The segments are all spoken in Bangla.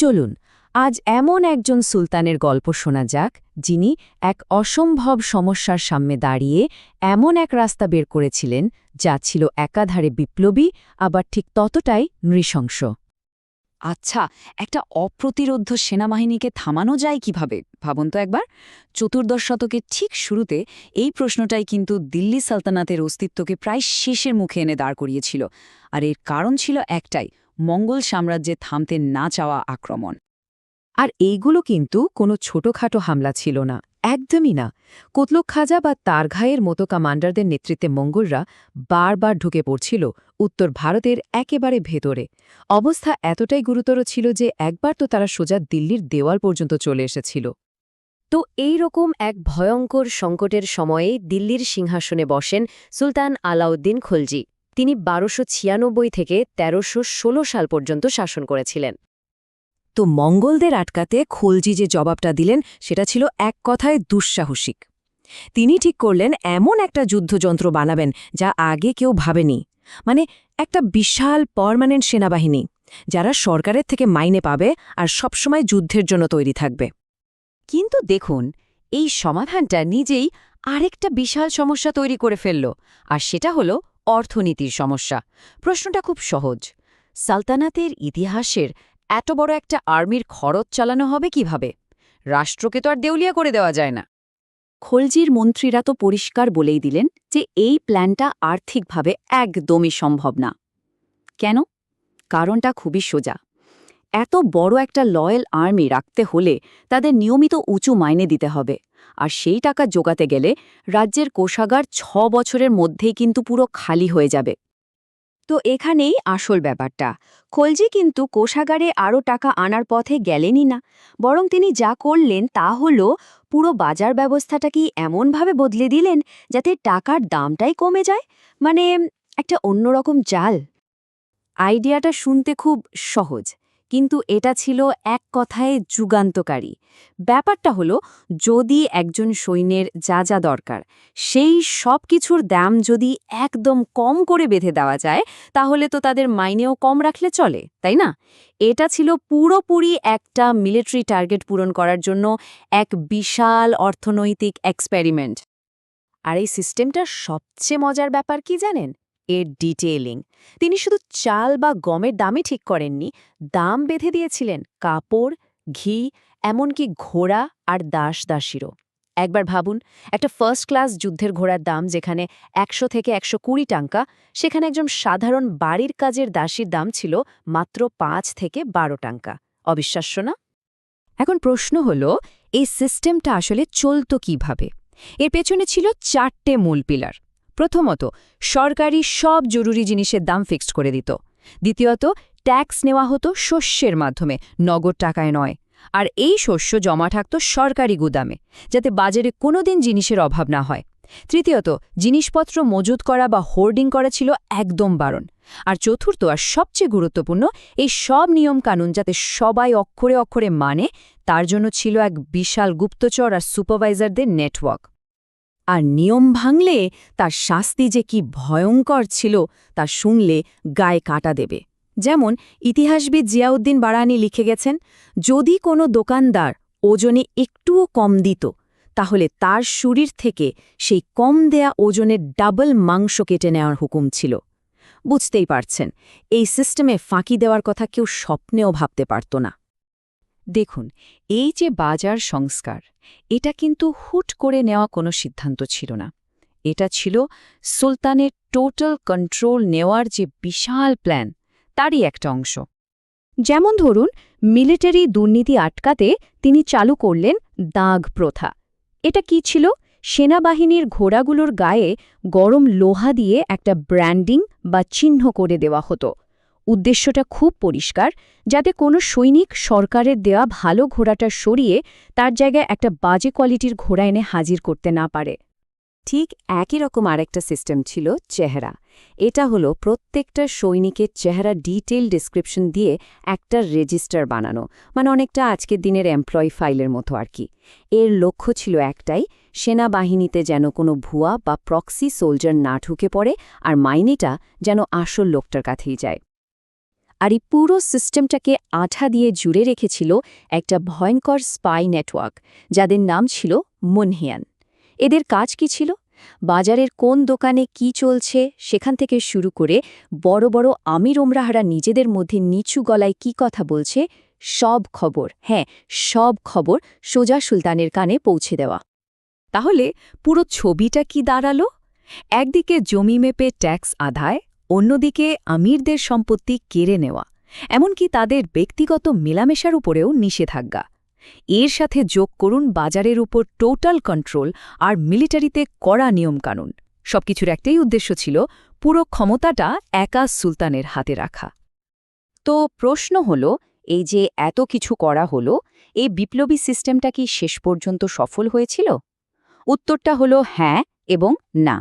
চলুন, আজ এমন একজন সুলতানের গল্প শোনা যাক, যিনি এক অসম্ভব সমস্যার সামনে দাঁড়িয়ে এমন এক রাস্তা বের করেছিলেন, যা ছিল একাধারে বিপ্লবী, আবার ঠিক ততটাই নৃশংস। আচ্ছা একটা অপ্রতিরোধ সেনাবাহিনীকে থামানো যায় কীভাবে? ভাবুন তো একবার। চতুর্দশ শতকের ঠিক শুরুতে এই প্রশ্নটাই কিন্তু দিল্লি সালতানাতের অস্তিত্বকে প্রায় শেষের মুখে এনে দাঁড় করিয়েছিল। আর এর কারণ ছিল একটাই মঙ্গল সাম্রাজ্যে থামতে না চাওয়া আক্রমণ। আর এইগুলো কিন্তু কোনো ছোটখাটো হামলা ছিল না, একদমই না। কোতলক খাজা বা তারঘায়ের মতো কমান্ডারদের নেতৃত্বে মঙ্গলরা বারবার ঢুকে পড়ছিল উত্তর ভারতের একেবারে ভেতরে। অবস্থা এতটাই গুরুতর ছিল যে একবার তো তারা সোজা দিল্লির দেওয়াল পর্যন্ত চলে এসেছিল। তো এই রকম এক ভয়ঙ্কর সংকটের সময়ে দিল্লির সিংহাসনে বসেন সুলতান আলাউদ্দিন খলজি। তিনি বারোশো থেকে তেরোশো সাল পর্যন্ত শাসন করেছিলেন। তো মঙ্গলদের আটকাতে খলজি যে জবাবটা দিলেন, সেটা ছিল এক কথায় দুঃসাহসিক। তিনি ঠিক করলেন, এমন একটা যুদ্ধযন্ত্র বানাবেন যা আগে কেউ ভাবেনি। মানে একটা বিশাল পারমানেন্ট সেনাবাহিনী, যারা সরকারের থেকে মাইনে পাবে আর সবসময় যুদ্ধের জন্য তৈরি থাকবে। কিন্তু দেখুন, এই সমাধানটা নিজেই আরেকটা বিশাল সমস্যা তৈরি করে ফেলল, আর সেটা হলো অর্থনীতির সমস্যা। প্রশ্নটা খুব সহজ। সালতানাতের ইতিহাসের এত বড় একটা আর্মির খরচ চালানো হবে কীভাবে? রাষ্ট্রকে তো আর দেউলিয়া করে দেওয়া যায় না। খলজির মন্ত্রীরা তো পরিষ্কার বলেই দিলেন যে এই প্ল্যানটা আর্থিকভাবে একদমই সম্ভব না। কেন? কারণটা খুবই সোজা। এত বড় একটা লয়াল আর্মি রাখতে হলে তাদের নিয়মিত উঁচু মাইনে দিতে হবে। আর সেই টাকা জোগাতে গেলে রাজ্যের কোষাগার ছ বছরের মধ্যেই কিন্তু পুরো খালি হয়ে যাবে। তো এখানেই আসল ব্যাপারটা। খলজি কিন্তু কোষাগারে আরও টাকা আনার পথে গেলেনই না। বরং তিনি যা করলেন তা হল পুরো বাজার ব্যবস্থাটা কি এমনভাবে বদলে দিলেন যাতে টাকার দামটাই কমে যায়। মানে একটা অন্যরকম জাল। আইডিয়াটা শুনতে খুব সহজ। কিন্তু এটা ছিল এক কথায় যুগান্তকারী। ব্যাপারটা হলো, যদি একজন সৈন্যের যা যা দরকার, সেই সব কিছুর দাম যদি একদম কম করে বেঁধে দেওয়া যায়, তাহলে তো তাদের মাইনেও কম রাখলে চলে, তাই না? এটা ছিল পুরোপুরি একটা মিলিটারি টার্গেট পূরণ করার জন্য এক বিশাল অর্থনৈতিক এক্সপেরিমেন্ট। আর এই সিস্টেমটার সবচেয়ে মজার ব্যাপার কি জানেন? এর ডিটেইলিং তিনি শুধু চাল বা গমের দামই ঠিক করেননি, দাম বেঁধে দিয়েছিলেন কাপড়, ঘি, এমনকি ঘোড়া আর দাস দাসীরও। একবার ভাবুন, একটা ফার্স্ট ক্লাস যুদ্ধের ঘোড়ার দাম যেখানে একশো থেকে একশো কুড়ি টাকা সেখানে একজন সাধারণ বাড়ির কাজের দাসীর দাম ছিল মাত্র পাঁচ থেকে বারো টাকা অবিশ্বাস্য না? এখন প্রশ্ন হল, এই সিস্টেমটা আসলে চলত কীভাবে? এর পেছনে ছিল চারটে মূল পিলার প্রথমত, সরকারি সব জরুরি জিনিসের দাম ফিক্সড করে দিত। দ্বিতীয়ত, ট্যাক্স নেওয়া হতো শস্যের মাধ্যমে, নগদ টাকায় নয়। আর এই শস্য জমা থাকত সরকারি গুদামে, যাতে বাজারে কোনোদিন জিনিসের অভাব না হয়। তৃতীয়ত, জিনিসপত্র মজুত করা বা হোর্ডিং করা ছিল একদম বারণ। আর চতুর্থ, আর সবচেয়ে গুরুত্বপূর্ণ, এই সব নিয়মকানুন যাতে সবাই অক্ষরে অক্ষরে মানে তার জন্য ছিল এক বিশাল গুপ্তচর আর সুপারভাইজারদের নেটওয়ার্ক। আর নিয়ম ভাঙলে তার শাস্তি যে কি ভয়ঙ্কর ছিল তা শুনলে গায়ে কাটা দেবে। যেমন ইতিহাসবিদ জিয়াউদ্দিন বারানি লিখে গেছেন, যদি কোনো দোকানদার ওজনে একটুও কম দিত, তাহলে তার শরীর থেকে সেই কম দেয়া ওজনের ডাবল মাংস কেটে নেওয়ার হুকুম ছিল। বুঝতেই পারছেন, এই সিস্টেমে ফাঁকি দেওয়ার কথা কেউ স্বপ্নেও ভাবতে পারত না। দেখুন, এই যে বাজার সংস্কার, এটা কিন্তু হুট করে নেওয়া কোনো সিদ্ধান্ত ছিল না। এটা ছিল সুলতানের টোটাল কন্ট্রোল নেওয়ার যে বিশাল প্ল্যান, তারই একটা অংশ। যেমন ধরুন, মিলিটারি দুর্নীতি আটকাতে তিনি চালু করলেন দাগ প্রথা। এটা কি ছিল? সেনাবাহিনীর ঘোড়াগুলোর গায়ে গরম লোহা দিয়ে একটা ব্র্যান্ডিং বা চিহ্ন করে দেওয়া হতো। উদ্দেশ্যটা খুব পরিষ্কার, যাতে কোনো সৈনিক সরকারের দেওয়া ভালো ঘোড়াটা সরিয়ে তার জায়গায় একটা বাজে কোয়ালিটির ঘোড়া এনে হাজির করতে না পারে। ঠিক একই রকম আরেকটা সিস্টেম ছিল চেহারা। এটা হলো প্রত্যেকটা সৈনিকের চেহারা ডিটেইল ডিসক্রিপশন দিয়ে একটা রেজিস্টার বানানো মানে অনেকটা আজকের দিনের এমপ্লয়ি ফাইলের মতো আর কি। এর লক্ষ্য ছিল একটাই, সেনাবাহিনীতে যেন কোনো ভুয়া বা প্রক্সি সোলজার না ঢুকে পড়ে আর মাইনেটা যেন আসল লোকটার কাছেই যায়। আর এই পুরো সিস্টেমটাকে আঠা দিয়ে জুড়ে রেখেছিল একটা ভয়ঙ্কর স্পাই নেটওয়ার্ক, যাদের নাম ছিল মুনহিয়ান। এদের কাজ কি ছিল? বাজারের কোন দোকানে কি চলছে সেখান থেকে শুরু করে বড় বড় আমির ওমরাহারা নিজেদের মধ্যে নিচু গলায় কি কথা বলছে সব খবর হ্যাঁ সব খবর সোজা সুলতানের কানে পৌঁছে দেওয়া। তাহলে পুরো ছবিটা কি দাঁড়াল? একদিকে জমি মেপে ট্যাক্স আদায় অন্যদিকে আমিরদের সম্পত্তি কেড়ে নেওয়া, এমনকি তাদের ব্যক্তিগত মেলামেশার উপরেও নিষেধাজ্ঞা। এর সাথে যোগ করুন বাজারের উপর টোটাল কন্ট্রোল আর মিলিটারিতে কড়া নিয়মকানুন। সবকিছুর একটাই উদ্দেশ্য ছিল পুরো ক্ষমতাটা একা সুলতানের হাতে রাখা। তো প্রশ্ন হল, এই যে এত কিছু করা হলো, এই বিপ্লবী সিস্টেমটা কি শেষ পর্যন্ত সফল হয়েছিল? উত্তরটা হলো হ্যাঁ এবং না।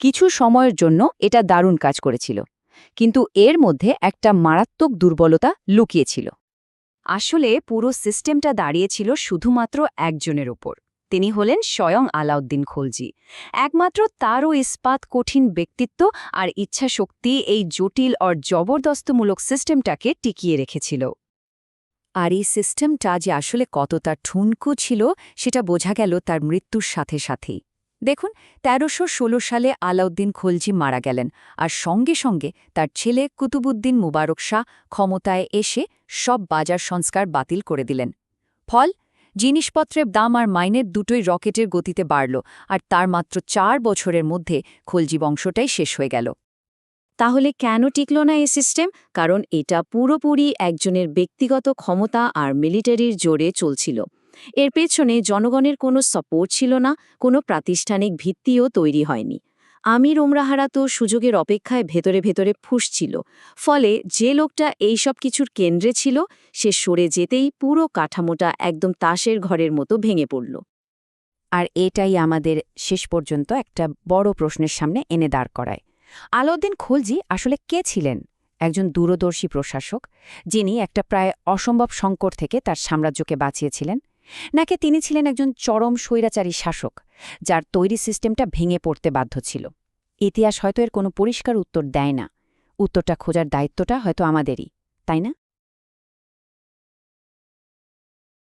কিছু সময়ের জন্য এটা দারুণ কাজ করেছিল। কিন্তু এর মধ্যে একটা মারাত্মক দুর্বলতা লুকিয়েছিল। আসলে পুরো সিস্টেমটা দাঁড়িয়েছিল শুধুমাত্র একজনের ওপর। তিনি হলেন স্বয়ং আলাউদ্দিন খলজি। একমাত্র তারও ইস্পাত কঠিন ব্যক্তিত্ব আর ইচ্ছাশক্তি এই জটিল আর জবরদস্তমূলক সিস্টেমটাকে টিকিয়ে রেখেছিল। আর এই সিস্টেমটা যে আসলে কতটা ঠুনকু ছিল, সেটা বোঝা গেল তার মৃত্যুর সাথে সাথেই। দেখুন, তেরোশো ষোলো সালে আলাউদ্দিন খলজি মারা গেলেন আর সঙ্গে সঙ্গে তার ছেলে কুতুবুদ্দিন মুবারক শাহ ক্ষমতায় এসে সব বাজার সংস্কার বাতিল করে দিলেন। ফল, জিনিসপত্রের দাম আর মাইনের দুটোই রকেটের গতিতে বাড়ল আর তার মাত্র চার বছরের মধ্যে খলজি বংশটাই শেষ হয়ে গেল। তাহলে কেন টিকল না এই সিস্টেম? কারণ এটা পুরোপুরি একজনের ব্যক্তিগত ক্ষমতা আর মিলিটারির জোরে চলছিল। এর পেছনে জনগণের কোনো সাপোর্ট ছিল না, কোনো প্রাতিষ্ঠানিক ভিত্তিও তৈরি হয়নি। আমির ওমরাহারা তো সুযোগের অপেক্ষায় ভেতরে ভেতরে ফুসছিল, ফলে যে লোকটা এই সব কিছুর কেন্দ্রে ছিল, সে সরে যেতেই পুরো কাঠামোটা একদম তাসের ঘরের মতো ভেঙে পড়ল। আর এটাই আমাদের শেষ পর্যন্ত একটা বড় প্রশ্নের সামনে এনে দাঁড় করায়। আলাউদ্দিন খলজি আসলে কে ছিলেন? একজন দূরদর্শী প্রশাসক, যিনি একটা প্রায় অসম্ভব সংকট থেকে তার সাম্রাজ্যকে বাঁচিয়েছিলেন। নাকি তিনি ছিলেন একজন চরম স্বৈরাচারী শাসক, যার তৈরি সিস্টেমটা ভেঙে পড়তে বাধ্য ছিল? ইতিহাস হয়তো এর কোনো পরিষ্কার উত্তর দেয় না। উত্তরটা খোঁজার দায়িত্বটা হয়তো আমাদেরই, তাই না?